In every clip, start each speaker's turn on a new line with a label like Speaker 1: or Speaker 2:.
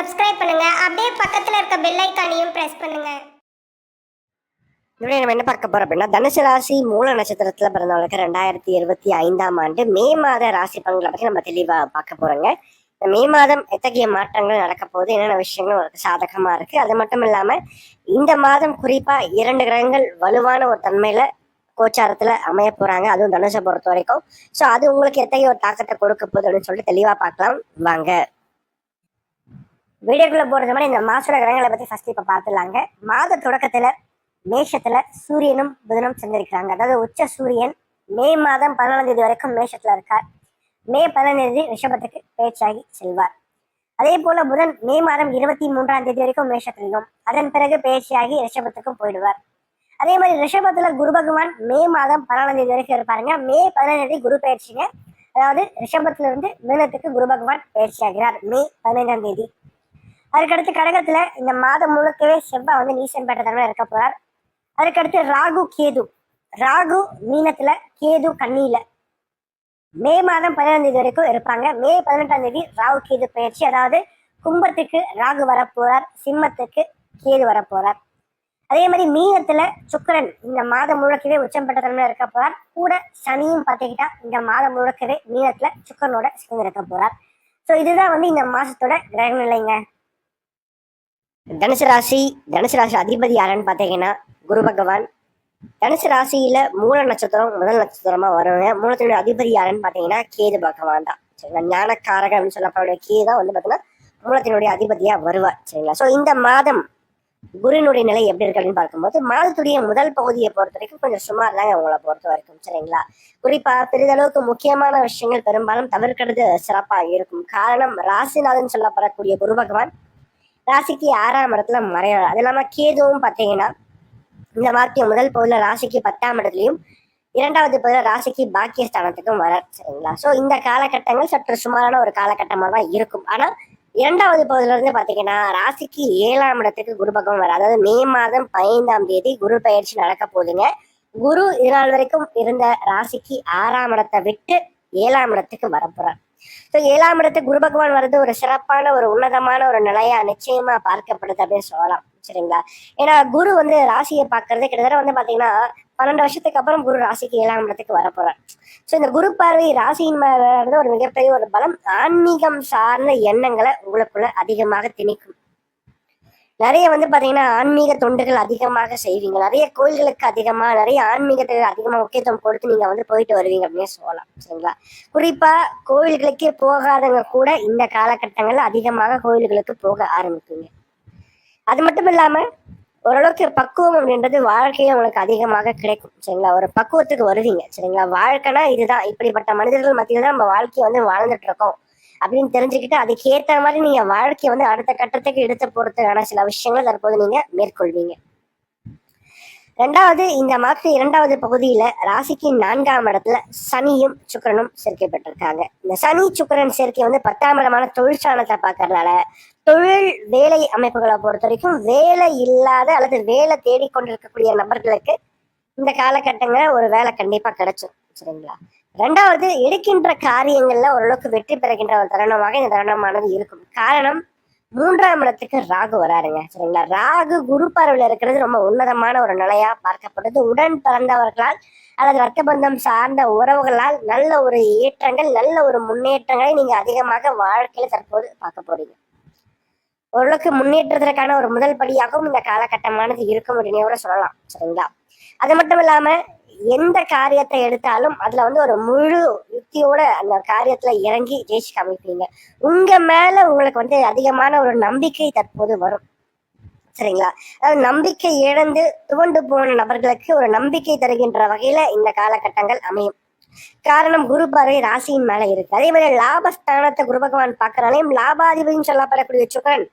Speaker 1: Subscribe பண்ணுங்க. அப்படியே பக்கத்துல இருக்க பெல் ஐக்கானையும் பிரஸ் பண்ணுங்க.
Speaker 2: இப்படி நம்ம என்ன பார்க்க போறோம் அப்படின்னா தனுசு ராசி மூல நட்சத்திரத்துல பிறந்தவங்களுக்கு ரெண்டாயிரத்தி இருபத்தி ஐந்தாம் ஆண்டு மே மாத ராசி பலன்களை பத்தி நம்ம தெளிவா பார்க்க போறோங்க. மே மாதம் எத்தகைய மாற்றங்கள் நடக்க போகுது என்னென்ன விஷயங்கள் உங்களுக்கு சாதகமா இருக்கு? அது மட்டும் இல்லாம இந்த மாதம் குறிப்பா இரண்டு கிரகங்கள் வலுவான ஒரு தன்மையில கோச்சாரத்துல அமைய போறாங்க. அதுவும் தனுஷை பொறுத்த வரைக்கும் ஸோ அது உங்களுக்கு எத்தகைய ஒரு தாக்கத்தை கொடுக்க போகுது அப்படின்னு சொல்லிட்டு தெளிவா பார்க்கலாம். வாங்க. வீடியோக்குள்ள போறது மாதிரி இந்த மாசோட கிரகங்களை பத்தி ஃபர்ஸ்ட் இப்ப பார்த்துலாங்க மாத தொடக்கத்துல மேஷத்துல சூரியனும் புதனும் சேர்ந்திருக்கிறாங்க. அதாவது உச்ச சூரியன் மே மாதம் பதினாலாம் தேதி வரைக்கும் மேஷத்துல இருக்கார். மே பதினாலாம் தேதி ரிஷபத்துக்கு பேச்சாகி செல்வார். அதே போல புதன் மே மாதம் இருபத்தி மூன்றாம் தேதி வரைக்கும் மேஷத்திலையும் அதன் பிறகு பேச்சியாகி ரிஷபத்துக்கும் போயிடுவார். அதே மாதிரி ரிஷபத்துல குரு பகவான் மே மாதம் பதினாலாம் தேதி வரைக்கும் இருப்பாருங்க. மே பதினாலாம் தேதி குரு பயிற்சிங்க. அதாவது ரிஷபத்துல இருந்து மீனத்துக்கு குரு பகவான் பயிற்சி ஆகிறார் மே பதினைந்தாம் தேதி. அதுக்கடுத்து கடகத்தில் இந்த மாதம் முழுக்கவே செவ்வாய் வந்து நீசன் பெற்ற தன்மை இருக்க போகிறார் அதுக்கடுத்து ராகு கேது. ராகு மீனத்தில் கேது கண்ணியில் மே மாதம் பதினாம் தேதி வரைக்கும் இருப்பாங்க. மே பதினெட்டாம் தேதி ராகு கேது பயிற்சி. அதாவது கும்பத்துக்கு ராகு வரப்போறார் சிம்மத்துக்கு கேது வரப்போகிறார் அதே மாதிரி மீனத்துல சுக்கிரன் இந்த மாதம் முழுக்கவே உச்சம் பெற்ற தன்மை இருக்க போறார். கூட சனியும் பார்த்துக்கிட்டா இந்த மாதம் முழுக்கவே மீனத்துல சுக்கரனோட சேர்ந்து இருக்க போறார். ஸோ இதுதான் வந்து இந்த மாசத்தோட கிரக நிலைங்க தனுசு ராசி தனுசு ராசி அதிபதி யாருன்னு பார்த்தீங்கன்னா குரு பகவான். தனுசு ராசியில மூல நட்சத்திரம் முதல் நட்சத்திரமா வருவாங்க. மூலத்தினுடைய அதிபதி யாருன்னு பார்த்தீங்கன்னா கேது பகவான் தான். சரிங்களா? ஞானக்காரக அப்படின்னு சொல்லப்படக்கூடிய கேது தான் வந்து பார்த்தீங்கன்னா மூலத்தினுடைய அதிபதியா வருவார். சரிங்களா? ஸோ இந்த மாதம் குருவினுடைய நிலை எப்படி இருக்கு அப்படின்னு பார்க்கும்போது மாதத்துடைய முதல் பகுதியை பொறுத்த வரைக்கும் கொஞ்சம் சுமார் தாங்க உங்களை பொறுத்த வரைக்கும். சரிங்களா? குறிப்பா பெரிதளவுக்கு முக்கியமான விஷயங்கள் பெரும்பாலும் தவிர்க்கிறது சிறப்பா இருக்கும். காரணம் ராசிநாதன் சொல்லப்படக்கூடிய குரு பகவான். ராசிக்கு ஆறாம் இடத்துல மறைகிறார் அது இல்லாம கேதுவும் பார்த்தீங்கன்னா இந்த வாக்கிய முதல் பகுதியில் ராசிக்கு பத்தாம் இடத்துலையும் இரண்டாவது பகுதியில் ராசிக்கு பாக்கிய ஸ்தானத்துக்கும் வரார் சரிங்களா? ஸோ இந்த காலகட்டங்கள் சற்று சுமாரான ஒரு காலகட்டமாக தான் இருக்கும். ஆனா இரண்டாவது பகுதியில இருந்து பாத்தீங்கன்னா ராசிக்கு ஏழாம் இடத்துக்கு குரு பகவான் வர அதாவது மே மாதம் பதினைந்தாம் தேதி குரு பயிற்சி நடக்க போகுதுங்க. குரு இதனால் வரைக்கும் இருந்த ராசிக்கு ஆறாம் இடத்தை விட்டு ஏழாம் இடத்துக்கு வரப்போறார் ஸோ ஏழாம் இடத்து குரு பகவான் வர்றது ஒரு சிறப்பான ஒரு உன்னதமான ஒரு நிலையா நிச்சயமா பார்க்கப்படுது அப்படின்னு சொல்லலாம். சரிங்களா? ஏன்னா குரு வந்து ராசியை பார்க்கறது கிட்டத்தட்ட வந்து பாத்தீங்கன்னா பன்னெண்டு வருஷத்துக்கு அப்புறம் குரு ராசிக்கு ஏழாம் இடத்துக்கு வரப்போறார் ஸோ இந்த குரு பார்வை ராசியின் மேல ஒரு மிகப்பெரிய ஒரு பலம் ஆன்மீகம் சார்ந்த எண்ணங்களை உங்களுக்குள்ள அதிகமாக திணிக்கும். நிறைய வந்து பாத்தீங்கன்னா ஆன்மீக தொண்டுகள் அதிகமாக செய்வீங்க. நிறைய கோயில்களுக்கு அதிகமா நிறைய ஆன்மீகத்துக்கு அதிகமா முக்கியத்துவம் கொடுத்து நீங்க வந்து போயிட்டு வருவீங்க அப்படின்னு சொல்லலாம். சரிங்களா? குறிப்பா கோயில்களுக்கே போகாதவங்க கூட இந்த காலகட்டங்கள்ல அதிகமாக கோயில்களுக்கு போக ஆரம்பிப்பீங்க. அது மட்டும் இல்லாம ஓரளவுக்கு பக்குவம் அப்படின்றது வாழ்க்கையில உங்களுக்கு அதிகமாக கிடைக்கும். சரிங்களா? ஒரு பக்குவத்துக்கு வருவீங்க. சரிங்களா? வாழ்க்கைனா இதுதான். இப்படிப்பட்ட மனிதர்கள் மத்தியில் தான் நம்ம வாழ்க்கையை வந்து வாழ்ந்துட்டு இருக்கோம். அப்படின்னு தெரிஞ்சுக்கிட்டு அதுக்கேற்ற மாதிரி நீங்க வாழ்க்கையை வந்து அடுத்த கட்டத்துக்கு எடுத்து போறதுக்கான சில விஷயங்கள் தற்போது நீங்க மேற்கொள்வீங்க. ரெண்டாவது இந்த மாத இரண்டாவது பகுதியில ராசிக்கு நான்காம் இடத்துல சனியும் சுக்கிரனும் சேர்க்கை பெற்றிருக்காங்க. இந்த சனி சுக்கிரன் சேர்க்கை வந்து பத்தாம் இடமான தொழிற்சாலத்தை பார்க்கறதுனால தொழில் வேலை அமைப்புகளை பொறுத்த வரைக்கும் வேலை இல்லாத அல்லது வேலை தேடிக்கொண்டிருக்கக்கூடிய நபர்களுக்கு இந்த காலகட்டங்கள் ஒரு வேலை கண்டிப்பா கிடைச்சும் சரிங்களா? ரெண்டாவது எடுக்கின்ற காரியங்கள்ல ஓரளவுக்கு வெற்றி பெறுகின்ற ஒரு தருணமாக இந்த தருணமானது இருக்கும். காரணம் மூன்றாம் இடத்துக்கு ராகு வராருங்க. சரிங்களா? ராகு குரு பார்வையில் இருக்கிறது ரொம்ப உன்னதமான ஒரு நிலையா பார்க்கப்படுது. உடன் பிறந்தவர்களால் அல்லது ரத்த பந்தம் சார்ந்த உறவுகளால் நல்ல ஒரு ஏற்றங்கள் நல்ல ஒரு முன்னேற்றங்களை நீங்க அதிகமாக வாழ்க்கையில தற்போது பார்க்க போறீங்க. ஓரளவுக்கு முன்னேற்றத்திற்கான ஒரு முதல் படியாகவும் இந்த காலகட்டமானது இருக்கும் அப்படின்னு கூட சொல்லலாம். சரிங்களா? அது மட்டும் இல்லாம எந்த காரியத்தை எடுத்தாலும் அதுல வந்து ஒரு முழு யுக்தியோட அந்த காரியத்துல இறங்கி ஜெயிச்சு காமிப்பீங்க. உங்க மேல உங்களுக்கு வந்து அதிகமான ஒரு நம்பிக்கை தற்போது வரும். சரிங்களா? அதாவது நம்பிக்கை இழந்து துவண்டு போன நபர்களுக்கு ஒரு நம்பிக்கை தருகின்ற வகையில இந்த காலகட்டங்கள் அமையும். காரணம் குரு பார்வை ராசியின் மேல இருக்கு. அதே மாதிரி லாபஸ்தானத்தை குரு பகவான் பார்க்கறாலையும் லாபாதிபதினு சொல்லப்படக்கூடிய சுக்கரன்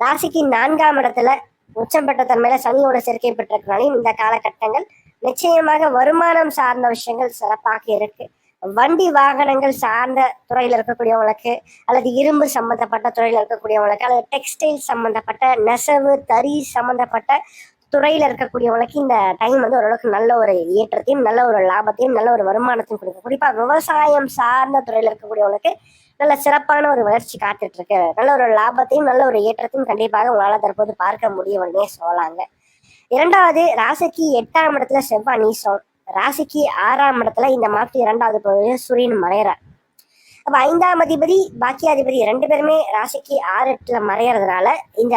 Speaker 2: ராசிக்கு நான்காம் இடத்துல உச்சம் பெற்ற தன்மையில சனியோட சேர்க்கை பெற்றிருக்கனாலையும் இந்த காலகட்டங்கள் நிச்சயமாக வருமானம் சார்ந்த விஷயங்கள் சிறப்பாக இருக்கு. வண்டி வாகனங்கள் சார்ந்த துறையில் இருக்கக்கூடியவங்களுக்கு அல்லது இரும்பு சம்பந்தப்பட்ட துறையில் இருக்கக்கூடியவங்களுக்கு அல்லது டெக்ஸ்டைல் சம்பந்தப்பட்ட நெசவு தறி சம்பந்தப்பட்ட துறையில் இருக்கக்கூடியவங்களுக்கு இந்த டைம் வந்து ஓரளவுக்கு நல்ல ஒரு ஏற்றத்தையும் நல்ல ஒரு லாபத்தையும் நல்ல ஒரு வருமானத்தையும் கொடுக்கும். குறிப்பாக விவசாயம் சார்ந்த துறையில் இருக்கக்கூடியவங்களுக்கு நல்ல சிறப்பான ஒரு வளர்ச்சி காத்துட்டு இருக்கு. நல்ல ஒரு லாபத்தையும் நல்ல ஒரு ஏற்றத்தையும் கண்டிப்பாக உங்களால் தற்போது பார்க்க முடியும் சொல்லலாங்க. இரண்டாவது ராசிக்கு எட்டாம் இடத்துல செவ்வாய் நீசம். ராசிக்கு ஆறாம் இடத்துல இந்த மாதத்து இரண்டாவது பகுதியில் சூரியன் மறையிறார் அப்ப ஐந்தாம் அதிபதி பாக்கியாதிபதி ரெண்டு பேருமே ராசிக்கு ஆறு இடத்துல மறையறதுனால இந்த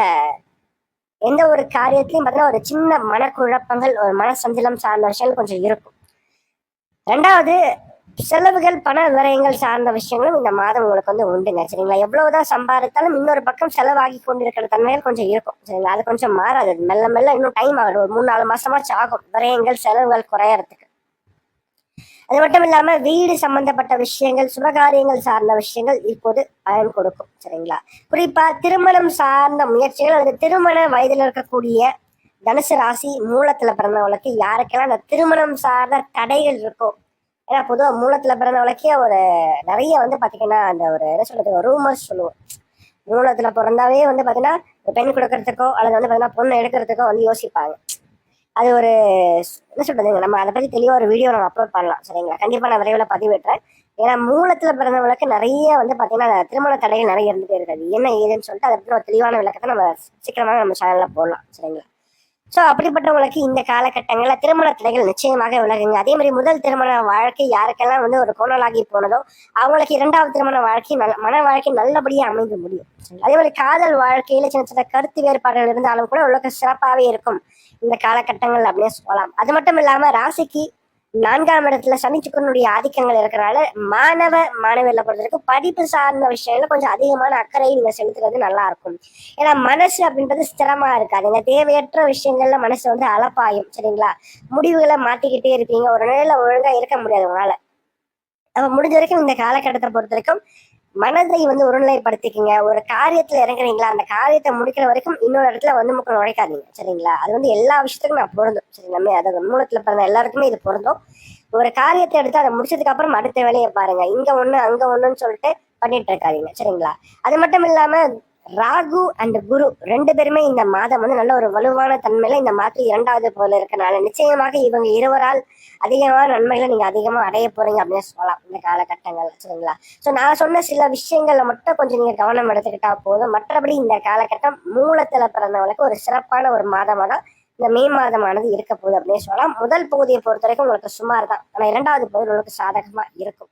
Speaker 2: எந்த ஒரு காரியத்திலையும் பார்த்தீங்கன்னா ஒரு சின்ன மனக்குழப்பங்கள் ஒரு மனசஞ்சலம் சார்ந்த விஷயங்கள் கொஞ்சம் இருக்கும். ரெண்டாவது செலவுகள் பண விரயங்கள் சார்ந்த விஷயங்களும் இந்த மாதம் உங்களுக்கு வந்து உண்டுங்க. சரிங்களா? எவ்வளவுதான் சம்பாதித்தாலும் இன்னொரு பக்கம் செலவாகி கொண்டிருக்கிற தன்மைகள் கொஞ்சம் இருக்கும். சரிங்களா? அது கொஞ்சம் மாறாது. மெல்ல மெல்ல இன்னும் டைம் ஆகும். ஒரு மூணு நாலு மாசமாச்சு ஆகும். விரயங்கள் செலவுகள் குறையறதுக்கு. அது மட்டும் இல்லாம வீடு சம்பந்தப்பட்ட விஷயங்கள் சுபகாரியங்கள் சார்ந்த விஷயங்கள் இப்போது பயன் கொடுக்கும். சரிங்களா? குறிப்பா திருமணம் சார்ந்த முயற்சிகள் அல்லது திருமண வயதில் இருக்கக்கூடிய தனுசு ராசி மூலத்துல பிறந்தவங்களுக்கு யாருக்கெல்லாம் அந்த திருமணம் சார்ந்த தடைகள் இருக்கோ ஏன்னா பொதுவாக மூலத்தில் பிறந்தவளுக்கே ஒரு நிறைய வந்து பார்த்தீங்கன்னா அந்த ஒரு என்ன சொல்றது ரூமர்ஸ் சொல்லுவோம். மூலத்தில் பிறந்தாவே வந்து பார்த்தீங்கன்னா ஒரு பெண் கொடுக்கறதுக்கோ அல்லது வந்து பார்த்தீங்கன்னா பொண்ணு எடுக்கிறதுக்கோ வந்து யோசிப்பாங்க. அது ஒரு என்ன சொல்றதுங்க நம்ம அதை பற்றி தெளிவாக ஒரு வீடியோ நம்ம அப்லோட் பண்ணலாம் சரிங்களா? கண்டிப்பாக நான் விரைவில் பதிவிடுறேன். ஏன்னா மூலத்தில் பிறந்தவங்களுக்கு நிறைய வந்து பார்த்தீங்கன்னா திருமண தடைகள் நிறைய இருந்துகிட்டே இருக்காது. என்ன ஏதுன்னு சொல்லிட்டு அதை பற்றி ஒரு தெளிவான விளக்கத்தை நம்ம சீக்கிரமாக நம்ம சேனலில் போடலாம் சரிங்களா? ஸோ அப்படிப்பட்டவங்களுக்கு இந்த காலகட்டங்களில் திருமண தடைகள் நிச்சயமாக விலகுங்க. அதே மாதிரி முதல் திருமண வாழ்க்கை யாருக்கெல்லாம் வந்து ஒரு கோணலாகி போனதோ அவங்களுக்கு இரண்டாவது திருமண வாழ்க்கை நல்ல மன வாழ்க்கை நல்லபடியாக அமைந்து முடியும். அதே மாதிரி காதல் வாழ்க்கையில் சின்ன சின்ன கருத்து வேறுபாடுகள் இருந்தாலும் கூட உலக சிறப்பாகவே இருக்கும். இந்த காலகட்டங்கள் அப்படின்னு சொல்லலாம். அது மட்டும் இல்லாம ராசிக்கு நான்காம் இடத்துல சனிச்சுக்கனுடைய ஆதிக்கங்கள் இருக்கிறனால மாணவ மாணவியில் பொறுத்தவரைக்கும் படிப்பு சார்ந்த விஷயங்கள்ல கொஞ்சம் அதிகமான அக்கறை நீங்க செலுத்துறது நல்லா இருக்கும் ஏன்னா மனசு அப்படின்றது ஸ்திரமா இருக்காதுங்க. தேவையற்ற விஷயங்கள்ல மனசு வந்து அலப்பாயும் சரிங்களா? முடிவுகளை மாத்திக்கிட்டே இருப்பீங்க. ஒரு நிலையில ஒழுங்கா இருக்க முடியாது உங்களால. அப்ப முடிஞ்ச வரைக்கும் இந்த காலகட்டத்தை பொறுத்த வரைக்கும் மனதை வந்து ஒருநிலைப்படுத்திக்கங்க. ஒரு காரியத்துல இறங்குறீங்களா? அந்த காரியத்தை முடிக்கிற வரைக்கும் இன்னொரு இடத்துல வந்து மக்கள் நுழைக்காதீங்க சரிங்களா? அது வந்து எல்லா விஷயத்துக்கும் நான் பொருந்தும். சரி நம்ம அதை மூலத்தில் பிறந்த எல்லாருக்குமே இது பொருந்தும். ஒரு காரியத்தை எடுத்து அதை முடிச்சதுக்கு அப்புறம் அடுத்த வேலையை பாருங்க. இங்க ஒண்ணு அங்க ஒண்ணுன்னு சொல்லிட்டு பண்ணிட்டு இருக்காதீங்க. சரிங்களா? அது மட்டும் இல்லாம ராகு அண்ட் குரு ரெண்டு பேருமே இந்த மாதம் வந்து நல்ல ஒரு வலுவான தன்மையில இந்த மாதம் இரண்டாவது போல இருக்கனால நிச்சயமாக இவங்க இருவரால் அதிகமான நன்மைகளை நீங்க அதிகமா அடைய போறீங்க அப்படின்னு சொல்லலாம் இந்த காலகட்டங்கள் சரிங்களா? ஸோ நான் சொன்ன சில விஷயங்கள்ல மட்டும் கொஞ்சம் நீங்க கவனம் எடுத்துக்கிட்டா போதும். மற்றபடி இந்த காலகட்டம் மூலத்துல பிறந்தவங்களுக்கு ஒரு சிறப்பான ஒரு மாதமா தான் இந்த மே மாதமானது இருக்க போகுது அப்படின்னு சொல்லலாம். முதல் பகுதியை பொறுத்த வரைக்கும் உங்களுக்கு சுமார் தான். ஆனா இரண்டாவது பகுதி உங்களுக்கு சாதகமா இருக்கும்.